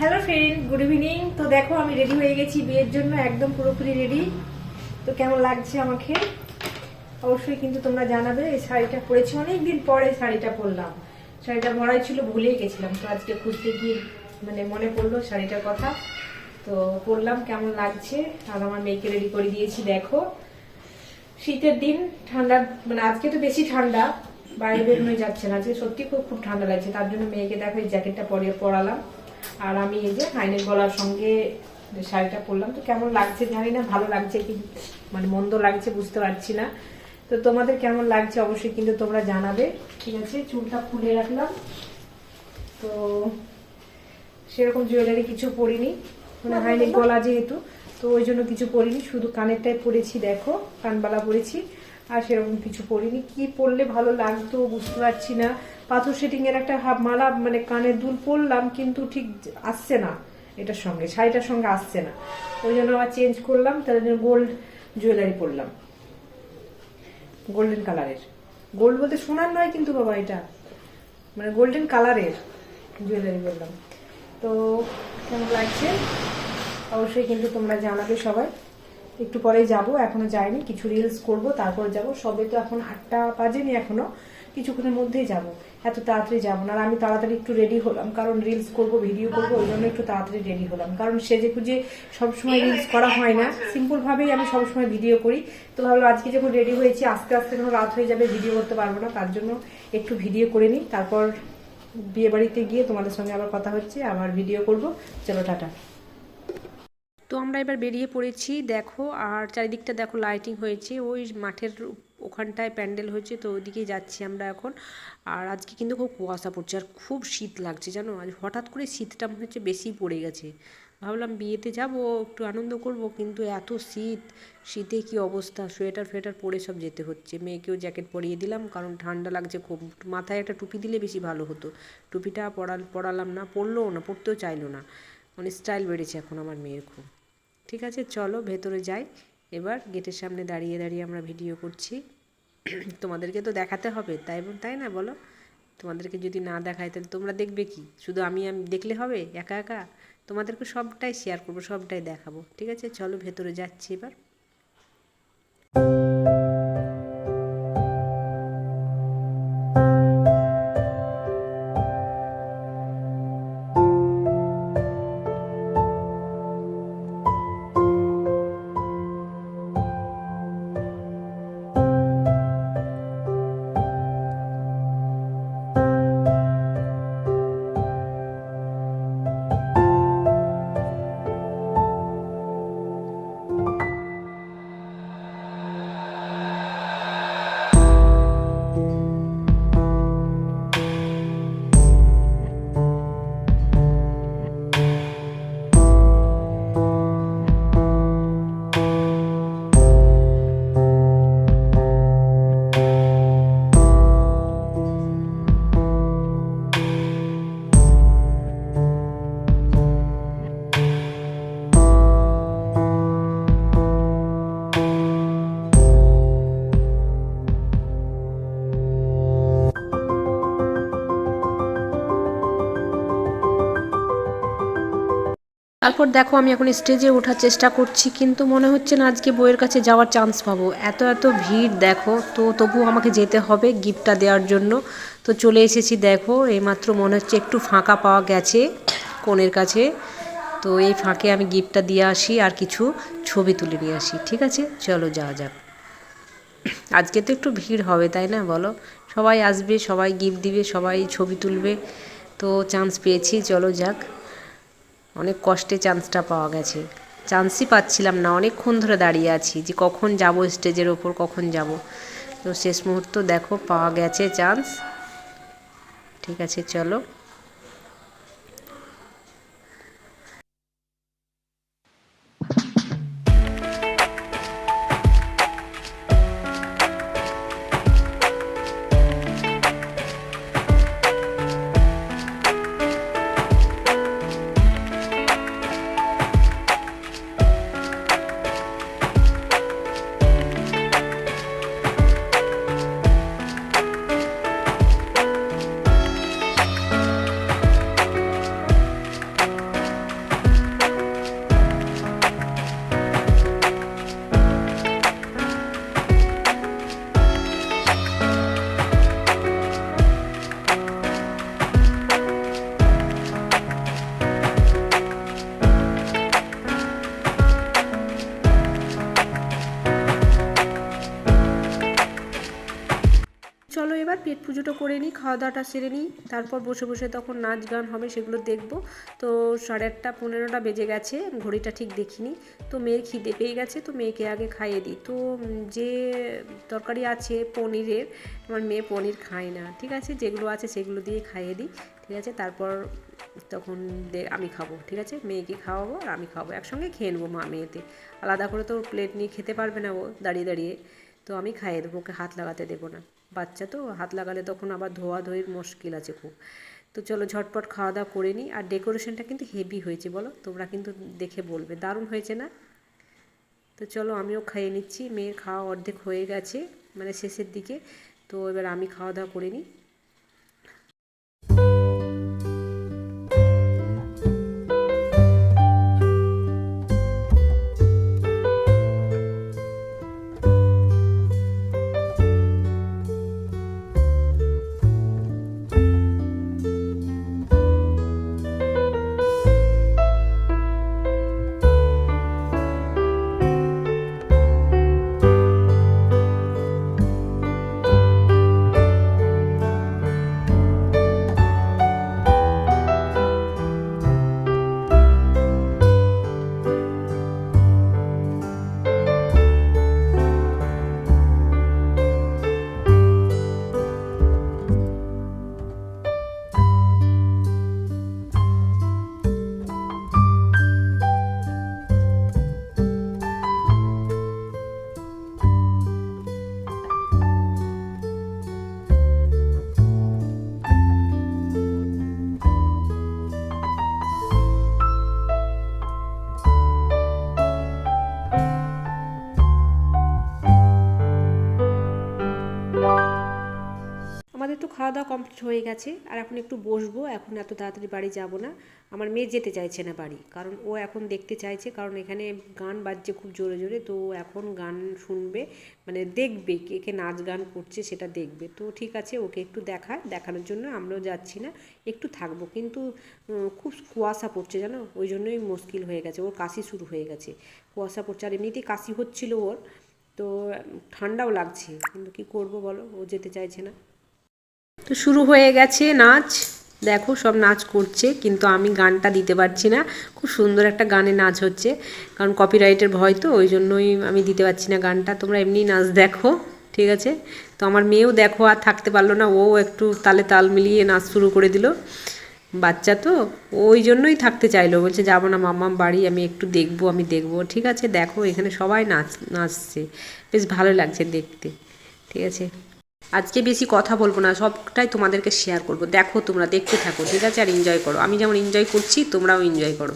Hello friend good evening তো দেখো, আমি রেডি হয়ে গেছি বিয়ের জন্য, একদম পুরোপুরি রেডি তো কেমন লাগছে আমাকে? অবশ্যই কিন্তু তোমরা জানাবে, এই শাড়িটা পরেছি, অনেকদিন পরে শাড়িটা পরলাম। শাড়িটা ভরাই ছিল ভুলেই গেছিলাম, তো আজকে খুঁজতে গিয়ে মানে মনে পড়ল শাড়িটার কথা। তো পরলাম, কেমন লাগছে? আর আমার মেয়েকে রেডি করে দিয়েছি, দেখো। শীতের দিন, ঠান্ডা মানে আজকে তো বেশি ঠান্ডা, বাইরে বেরোনো যাচ্ছে না, আজকে সত্যি খুব খুব ঠান্ডা লাগছে, তার জন্য মেয়েকে দেখো এই জ্যাকেটটা পরে পরালাম। আর আমি এই যে হাইনের গলার সঙ্গে শাড়িটা পরলাম, তো কেমন লাগছে জানি না, ভালো লাগছে কি মানে মন্দ লাগছে বুঝতে পারছি না। তো তোমাদের কেমন লাগছে অবশ্যই কিন্তু তোমরা জানাবে, ঠিক আছে? চুলটা খুলে রাখলাম। তো সেরকম জুয়েলারি কিছু পরিনি মানে হাইনের গলা যেহেতু, তো ওই জন্য কিছু পরিনি, শুধু কানেরটাই পরেছি, দেখো, কানবালা পরেছি। আর সেরকম কিছু পরিনি। কি পরলে ভালো লাগতো বুঝতে পারছি না। পাথর সেটিং এর একটা মালা মানে কানের দুল পরলাম, কিন্তু ঠিক আসছে না এটার সঙ্গে, শাড়িটার সঙ্গে আসছে না। ওই জন্য আবার চেঞ্জ করলাম, তার জন্য গোল্ড জুয়েলারি পরলাম। গোল্ডেন কালারের গোল্ড বলতে সোনার নয় কিন্তু বাবা এটা মানে গোল্ডেন কালারের জুয়েলারি বললাম তো কেমন লাগছে? অবশ্যই কিন্তু তোমরা জানাবে সবাই। একটু পরেই যাব, এখনও যাইনি, কিছু রিলস করব, তারপর যাব। সবে তো এখন আটটা বাজেনি এখনও, কিছুক্ষণের মধ্যেই যাব। এত তাড়াতাড়ি যাব না, আর আমি তাড়াতাড়ি একটু রেডি হলাম, কারণ রিলস করব ভিডিও করব, ওই জন্য একটু তাড়াতাড়ি রেডি হলাম। কারণ সেজে খুঁজে সবসময় রিলস করা হয় না সিম্পল ভাবেই আমি সবসময় ভিডিও করি। তো ভাবলাম আজকে যখন রেডি হয়েছি, আস্তে আস্তে যখন রাত হয়ে যাবে ভিডিও করতে পারব না, তার জন্য একটু ভিডিও করে নিই। তারপর বিয়ে বাড়িতে গিয়ে তোমাদের সঙ্গে আবার কথা হচ্ছে, আবার ভিডিও করব। চলো, টাটা। তো আমরা এবার বেরিয়ে পড়েছি, দেখো, আর চারিদিকটা দেখো লাইটিং হয়েছে, ওই মাঠের ওখানটায় প্যান্ডেল হয়েছে, তো ওইদিকেই যাচ্ছি আমরা এখন, আর আজকে কিন্তু খুব কুয়াশা পড়ছে, আর খুব শীত লাগছে, জানো? আজ হঠাৎ করে শীতটা মনে হচ্ছে বেশি পড়ে গেছে, ভাবলাম বিয়েতে যাব, একটু আনন্দ করব, কিন্তু এত শীত, শীতে কি অবস্থা, সোয়েটার ফোয়েটার পরে সব যেতে হচ্ছে, মেয়েকেও জ্যাকেট পরিয়ে দিলাম, কারণ ঠান্ডা লাগছে খুব, মাথায় একটা টুপি দিলে বেশি ভালো হতো, টুপিটা পরাল, পরালাম না, পরলেও না, পরতেও চাইলো না মানে স্টাইল বেড়েছে এখন আমার মেয়ের খুব। ঠিক আছে, চলো ভেতরে যাই। এবার গেটের সামনে দাঁড়িয়ে দাঁড়িয়ে আমরা ভিডিও করছি। তোমাদেরকে তো দেখাতে হবে, তাই তাই না বলো? তোমাদেরকে যদি না দেখায়, তাহলে তোমরা দেখবে কি? শুধু আমি আমি, দেখলে হবে? একা একা? তোমাদেরকে সবটাই শেয়ার করব, সবটাই দেখাবো। ঠিক আছে, চলো ভেতরে যাচ্ছি এবার। তারপর দেখো আমি এখন স্টেজে ওঠার চেষ্টা করছি, কিন্তু মনে হচ্ছে না আজকে বইয়ের কাছে যাওয়ার চান্স পাবো। এত এত ভিড়, দেখো, তো তবুও আমাকে যেতে হবে গিফটটা দেওয়ার জন্য। তো চলে এসেছি, দেখো, এইমাত্র মনে হচ্ছে একটু ফাঁকা পাওয়া গেছে কোণের কাছে। তো এই ফাঁকে আমি গিফটটা দিয়ে আসি, আর কিছু ছবি তুলে নিয়ে আসি, ঠিক আছে? চলো, যাওয়া যাক। আজকে তো একটু ভিড় হবে, তাই না বলো? সবাই আসবে, সবাই গিফট দিবে, সবাই ছবি তুলবে। তো চান্স পেয়েছি, চলো যাক। অনেক কষ্টে চান্সটা পাওয়া গেছে। চান্সই পাচ্ছিলাম না, অনেকক্ষণ ধরে দাঁড়িয়ে আছি যে কখন যাব স্টেজের ওপর, কখন যাব। তো শেষ মুহূর্ত দেখো, পাওয়া গেছে চান্স। ঠিক আছে, চলো। পেট পুজোটা করে নিই খাওয়া দাওয়াটা সেরে নিই, তারপর বসে বসে তখন নাচ গান হবে সেগুলো দেখব। তো সাড়ে আটটা পনেরোটা বেজে গেছে, ঘড়িটা ঠিক দেখিনি। তো মেয়ের খিদে পেয়ে গেছে, তো মেয়েকে আগে খাইয়ে দিই। তো যে তরকারি আছে পনিরের, আমার মেয়ে পনির খায় না, ঠিক আছে? যেগুলো আছে সেগুলো দিয়ে খাইয়ে দিই, ঠিক আছে? তারপর তখন আমি খাব, ঠিক আছে? মেয়েকে খাওয়াবো আর আমি খাব, একসঙ্গে খেয়ে নেব মা মেয়েতে। আলাদা করে তো প্লেট নিয়ে খেতে পারবে না ও, দাঁড়িয়ে দাঁড়িয়ে। তো আমি খাইয়ে দেবো, ওকে হাত লাগাতে দেবো না। বাচ্চা তো, হাত লাগালে তখন আবার ধোয়া ধোয়ের মুশকিল আছে খুব। তো চলো ঝটপট খাওয়া দাওয়া করে নিই। আর ডেকোরেশনটা কিন্তু হেভি হয়েছে বলো, তোমরা কিন্তু দেখে বলবে। দারুণ হয়েছে না? তো চলো আমিও খাইয়ে নিচ্ছি। মেয়ের খাওয়া অর্ধেক হয়ে গেছে মানে শেষের দিকে। তো এবার আমি খাওয়া দাওয়া করে নিই। আমাদের তো খাওয়া দাওয়া কমপ্লিট হয়ে গেছে, আর এখন একটু বসবো, এখন এত তাড়াতাড়ি বাড়ি যাব না। আমার মেয়ে যেতে চাইছে না বাড়ি, কারণ ও এখন দেখতে চাইছে, কারণ এখানে গান বাজছে খুব জোরে জোরে, তো এখন গান শুনবে মানে দেখবে কে কে নাচ গান করছে সেটা দেখবে। তো ঠিক আছে, ওকে একটু দেখায়, দেখানোর জন্য আমরাও যাচ্ছি না, একটু থাকব। কিন্তু খুব কুয়াশা পড়ছে জানো, ওই জন্যই মুশকিল হয়ে গেছে, ওর কাশি শুরু হয়ে গেছে, কুয়াশা পড়ছে, আর এমনিতেই কাশি হচ্ছিল ওর, তো ঠান্ডাও লাগছে, কিন্তু কি করব বলো, ও যেতে চাইছে না। তো শুরু হয়ে গেছে নাচ। দেখো সব নাচ করছে, কিন্তু আমি গানটা দিতে পারছি না। খুব সুন্দর একটা গানে নাচ হচ্ছে, কারণ কপিরাইটের ভয় তো, ওই জন্যই আমি দিতে পারছি না গানটা। তোমরা এমনি নাচ দেখো, ঠিক আছে? তো আমার মেয়েও দেখো, আর থাকতে পারল না, ও একটু তালে তাল মিলিয়ে নাচ শুরু করে দিল। বাচ্চা তো, ওই জন্যই থাকতে চাইলো, বলছে যাব না মাম্মাম বাড়ি, আমি একটু দেখব, আমি দেখব। ঠিক আছে, দেখো এখানে সবাই নাচ, নাচছে, বেশ ভালো লাগছে দেখতে, ঠিক আছে? আজকে বেশি কথা বলব না, সবটাই তোমাদেরকে শেয়ার করব। দেখো তোমরা, দেখতে থাকো, ঠিক আছে? আর এনজয় করো। আমি যেমন এনজয় করছি, তোমরাও এনজয় করো।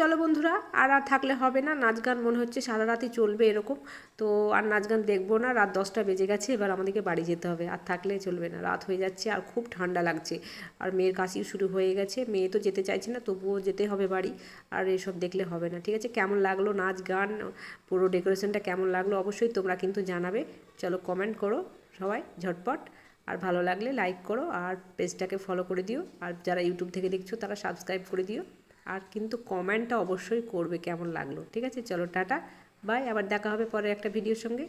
চলো বন্ধুরা, আর আর থাকলে হবে না। নাচ গান মনে হচ্ছে সারা রাতই চলবে এরকম। তো আর নাচ গান দেখব না, রাত দশটা বেজে গেছে, এবার আমাদেরকে বাড়ি যেতে হবে। আর থাকলে চলবে না, রাত হয়ে যাচ্ছে আর খুব ঠান্ডা লাগছে। আর মেয়ের কাশিও শুরু হয়ে গেছে, মেয়ে তো যেতে চাইছে না, তবুও যেতে হবে বাড়ি। আর এসব দেখলে হবে না, ঠিক আছে? কেমন লাগল নাচ গান? পুরো ডেকোরেশনটা কেমন লাগল অবশ্যই তোমরা কিন্তু জানাবে। চলো কমেন্ট করো সবাই ঝটপট। আর ভালো লাগলে লাইক করো, আর পেজটাকে ফলো করে দিও। আর যারা ইউটিউব থেকে দেখছ, তারা সাবস্ক্রাইব করে দিও। আর কিন্তু কমেন্টটা অবশ্যই করবে, কেমন লাগল? ঠিক আছে, চলো টাটা বাই আবার দেখা হবে পরে একটা ভিডিওর সঙ্গে।